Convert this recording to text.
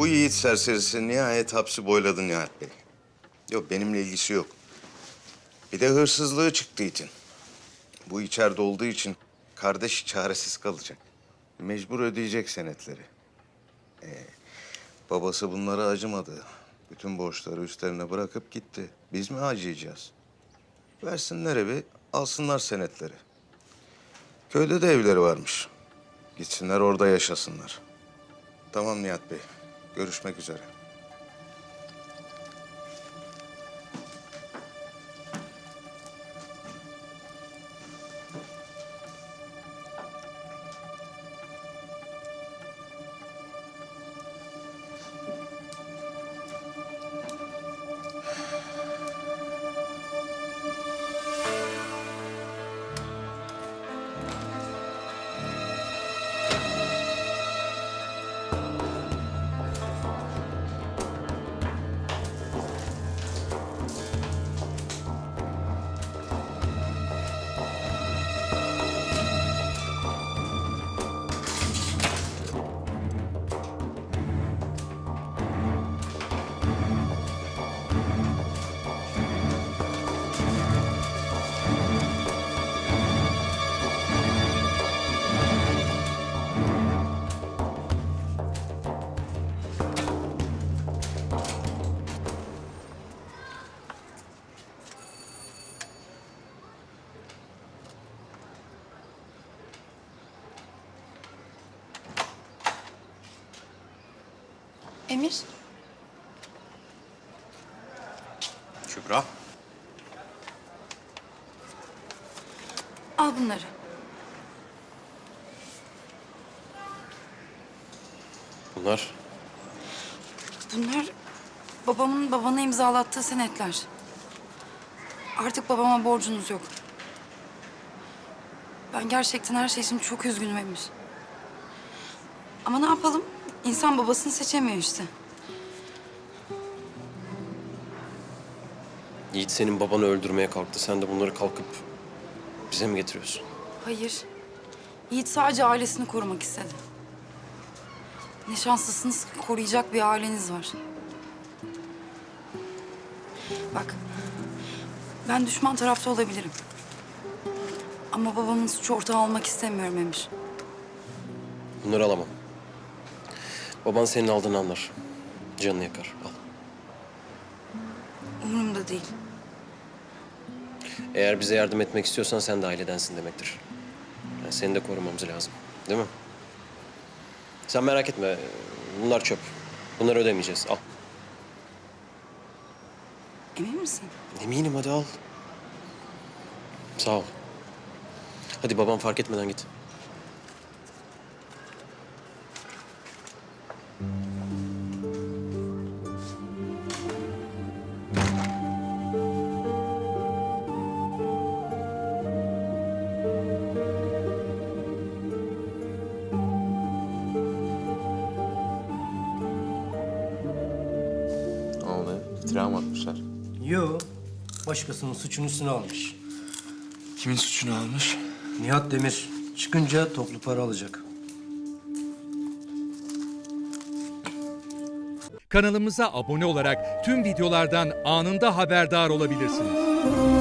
Bu yiğit serserisi nihayet hapsi boyladı Nihat Bey. Yok benimle ilgisi yok. Bir de hırsızlığı çıktı için. Bu içeride olduğu için kardeş çaresiz kalacak. Mecbur ödeyecek senetleri. Ee, babası bunlara acımadı. Bütün borçları üstlerine bırakıp gitti. Biz mi acıyacağız? Versinler evi, alsınlar senetleri. Köyde de evleri varmış. Gitsinler orada yaşasınlar. Tamam Nihat Bey. Görüşmek üzere. Emir, Kübra. al bunları. Bunlar Bunlar babamın babana imzalattığı senetler. Artık babama borcunuz yok. Ben gerçekten her şey için çok üzgünüm Emir. Ama ne yapalım? İnsan babasını seçemiyor işte. Yiğit senin babanı öldürmeye kalktı. Sen de bunları kalkıp bize mi getiriyorsun? Hayır. Yiğit sadece ailesini korumak istedi. Ne şanslısınız ki koruyacak bir aileniz var. Bak, ben düşman tarafta olabilirim. Ama babamın suç ortağı olmak istemiyorum Emir. Bunları alamam. Baban senin aldığını anlar. Canını yakar. Al. Umurumda değil. Eğer bize yardım etmek istiyorsan sen de ailedensin demektir. Yani seni de korumamız lazım. Değil mi? Sen merak etme. Bunlar çöp. Bunları ödemeyeceğiz. Al. Emin misin? Eminim hadi al. Sağ ol. Hadi babam fark etmeden git. Ne oldu? İftira mı atmışlar? Yo, başkasının suçunu üstüne almış. Kimin suçunu almış? Nihat Demir çıkınca toplu para alacak. Kanalımıza abone olarak tüm videolardan anında haberdar olabilirsiniz.